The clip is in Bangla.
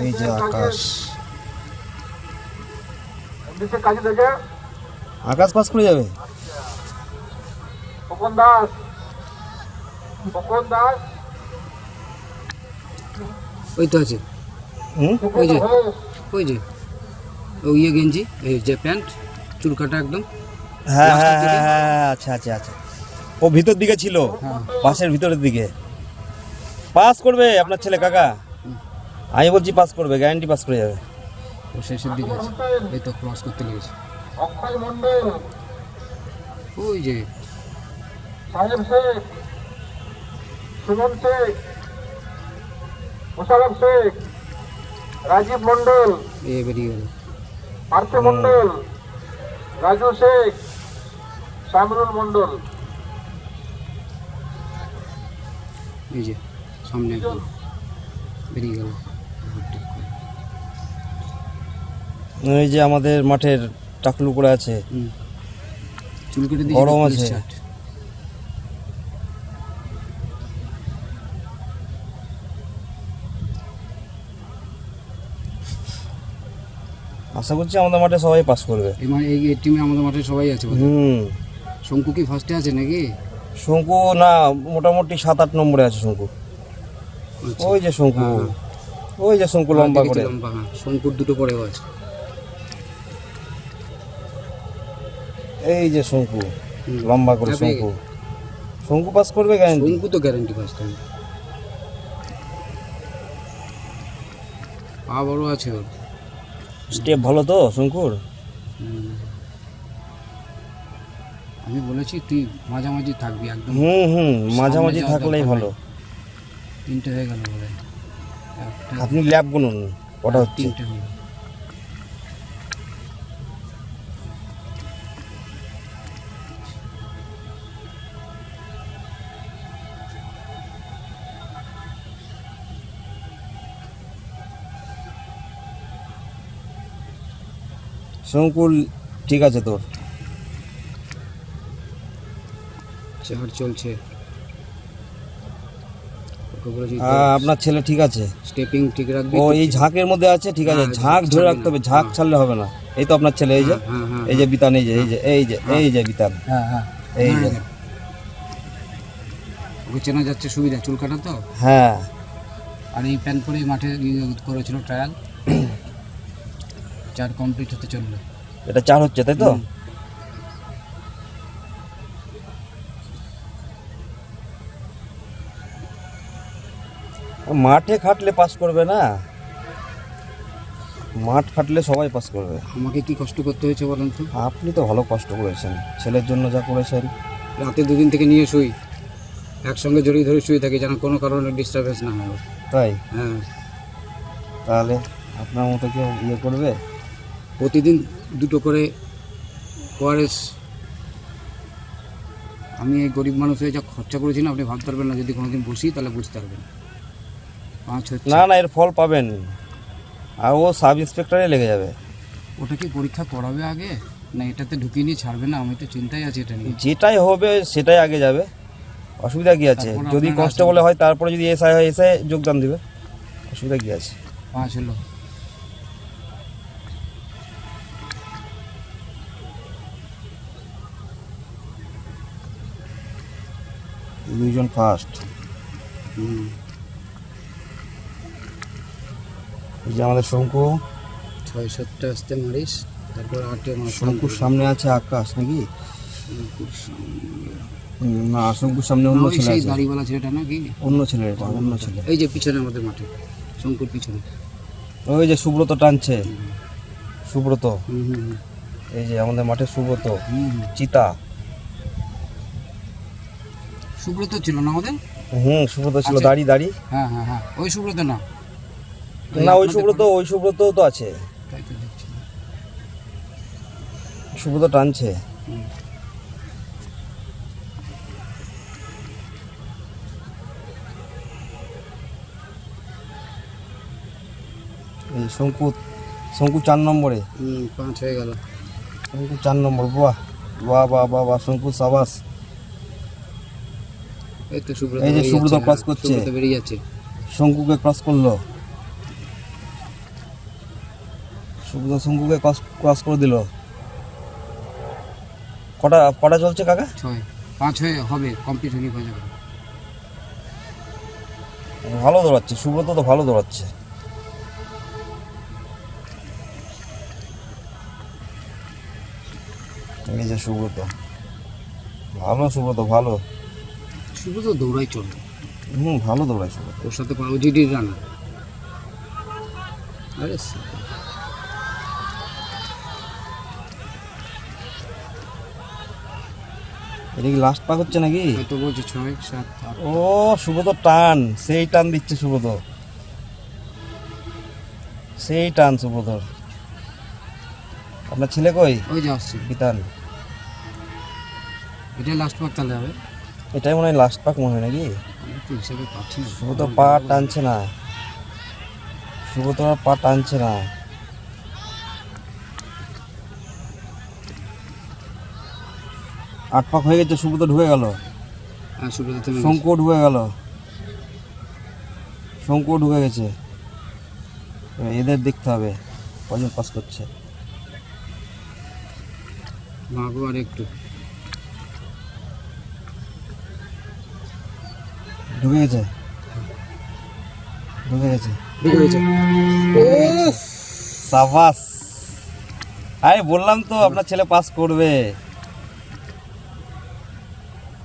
এই যে আকাশ আকাশ পাস করে যাবে। খোকন দাস। খোকন দাস। ওই তো আছে। ওই যে। ওই যে ওই ইয়ে গেঞ্জি এই যে প্যান্ট চুল কাটা একদম। হ্যাঁ হ্যাঁ হ্যাঁ হ্যাঁ, আচ্ছা আচ্ছা আচ্ছা। ও ভিতর দিকে ছিল। হ্যাঁ। পাশের ভিতরের দিকে। পাস করবে আপনার ছেলে কাকা। আমি বলছি পাস করবে গ্যারান্টি পাস করে যাবে। ও শেষের দিকে আছে। এই তো ক্রস করতে লেগেছে অক্ষয় মন্ডল ওই যে। সাহেব শেখ সুমন শেখ মোশারফ শেখ রাজীব মন্ডল এ বেরিয়ে গেল। পার্থ মন্ডল রাজু শেখ শামরুল মন্ডল এই যে। সামনে একদম বেরিয়ে গেল। এই যে আমাদের মাঠের টাকলু করে আছে। চুল কেটে গরম আছে। আশা করছি আমাদের মাঠে সবাই পাস করবে। এই মানে এই টিমে আমাদের মাঠে সবাই আছে হুম। শঙ্কু কি ফার্স্টে আছে নাকি? শঙ্কু না মোটামুটি সাত আট নম্বরে আছে শঙ্কু। ওই যে শঙ্কু হ্যাঁ, ওই যে শঙ্কু লম্বা করে। লম্বা হ্যাঁ শঙ্কুর দুটো আছে এই যে শঙ্কু লম্বা করে হ্যাঁ, শঙ্কু। শঙ্কু পাস করবে গ্যারান্টি শঙ্কু তো গ্যারান্টি ফার্স্ট টাইম পা বড় আছে ওর। স্টেপ ভালো তো শঙ্কুর? আমি বলেছি তুই মাঝামাঝি থাকবি একদম। হুম হুম মাঝামাঝি থাকলেই ভালো। তিনটে হয়ে গেল বলে আপনি ল্যাব গুনুন হচ্ছে। তিনটে হলো। শঙ্কুর ঠিক আছে তোর। চার চলছে। আপনার ছেলে ঠিক আছে? স্টেপিং ঠিক রাখবি ও এই ঝাঁকের মধ্যে আছে ঠিক আছে। হ্যাঁ, ঝাঁক ধরে রাখতে হবে ঝাঁক হ্যাঁ। ছাড়লে হবে না। এই তো আপনার ছেলে এই যে হ্যাঁ এই যে বিতান এই যে এই যে এই যে এই যে বিতান। হ্যাঁ হ্যাঁ। এই যে। ওকে চেনা যাচ্ছে সুবিধা চুল কাটা তো? হ্যাঁ। আর এই প্যান্ট পরেই মাঠে করেছিল ট্রায়াল চার কমপ্লিট হতে চলল। এটা চার হচ্ছে তাই তো? মাঠে খাটলে পাস করবে না। মাঠ খাটলে সবাই পাস করবে। আমাকে কি কষ্ট করতে হয়েছে বলেন তো? আপনি তো ভালো কষ্ট করেছেন। ছেলের জন্য যা করেছেন। রাতে দুদিন থেকে নিয়ে শুই। একসঙ্গে জড়িয়ে ধরে শুয়ে থাকি যেন কোনো কারণে ডিস্টারবেন্স না হয়। তাই? হ্যাঁ। তাহলে আপনার মতো কেউ ইয়ে করবে? প্রতিদিন দুটো করে ওআরএস আমি এই গরিব মানুষ হয়ে যা খরচা করেছি না আপনি ভাবতে পারবেন না যদি কোনোদিন বসি তাহলে বুঝতে পারবেন। না না এর ফল পাবেন। আর ও সাব ইন্সপেক্টরে লেগে যাবে। ওটা কি পরীক্ষা করাবে আগে? না এটাতে ঢুকিয়ে নিয়ে ছাড়বে না? আমি তো চিন্তায় আছি এটা নিয়ে। যেটাই হবে সেটাই আগে যাবে। অসুবিধা কি আছে? তারপর যদি আপনারা কনস্টেবলে হয় তারপরে যদি এসআই হয় এসআই যোগদান দিবে। অসুবিধা কি আছে? পাঁচ হলো। দুইজন ফার্স্ট হুম। এই যে আমাদের শঙ্কু। ছয় সাতটা আসতে মারিস তারপর আটে শঙ্কুর সামনে আছে আকাশ নাকি? না শঙ্কুর সামনে অন্য ছেলে সেই দাড়িওয়ালা ছেলেটা নাকি? অন্য ছেলে অন্য ছেলে। এই যে পিছনে আমাদের মাঠে শঙ্কুর পিছনে। ওই যে সুব্রত টানছে। সুব্রত। এই যে আমাদের মাঠে সুব্রত। চিতা। সুব্রত ছিল না আমাদের হুম সুব্রত ছিল। আচ্ছা। দাড়ি দাড়ি। হ্যাঁ হ্যাঁ হ্যাঁ। ওই সুব্রত না না ওই সুব্রত ওই সুব্রত তো আছে। সুব্রত টানছে। শঙ্কু শঙ্কু চার নম্বরে। পাঁচ হয়ে গেল। শঙ্কু চার নম্বর বাহ বাহ বাহ বাহ বাহ শঙ্কু সাবাস। এই যে সুব্রত হ্যাঁ, করছে। শঙ্কুকে ক্রস করল। সুব্রত শঙ্কুকে ক্রস ক্রস করে দিল। কটা কটা চলছে কাকা? ছয়। পাঁচ হয়ে হবে কমপ্লিট হয়নি পাঁচ হবে ভালো দৌড়াচ্ছে সুব্রত তো ভালো দৌড়াচ্ছে। এই যে সুব্রত। ভালো সুব্রত ভালো। সুব্রত দৌড়াই চলবে হুম ভালো দৌড়ায় সুব্রত। ওর সাথে ওজিডির রানার আরে এটা কি লাস্ট পাক হচ্ছে নাকি? হয়তো বলছে ছয় সাত ও সুব্রত টান। সেই টান দিচ্ছে সুব্রত। সেই টান সুব্রতর আপনার ছেলে কই? ওই যে আসছে। বিতান এটা লাস্ট পাক তাহলে হবে। এটাই মনে হয় লাস্ট পাক মনে হয় নাকি? আমি তো হিসাবে পাচ্ছি না। সুব্রত পা টানছে না। আর পা টানছে না। আট পাক হয়ে গেছে সুব্রত ঢুকে গেল। হ্যাঁ সুব্রত থেমে গেছে। শঙ্কু ঢুকে গেল। শঙ্কু ঢুকে গেছে। এবার এদের দেখতে হবে কজন পাস করছে। আর একটু। ঢুকে গেছে? ঢুকে গেছে। ঢুকে গেছে। সাবাস। আরে বললাম তো আপনার ছেলে পাস করবে।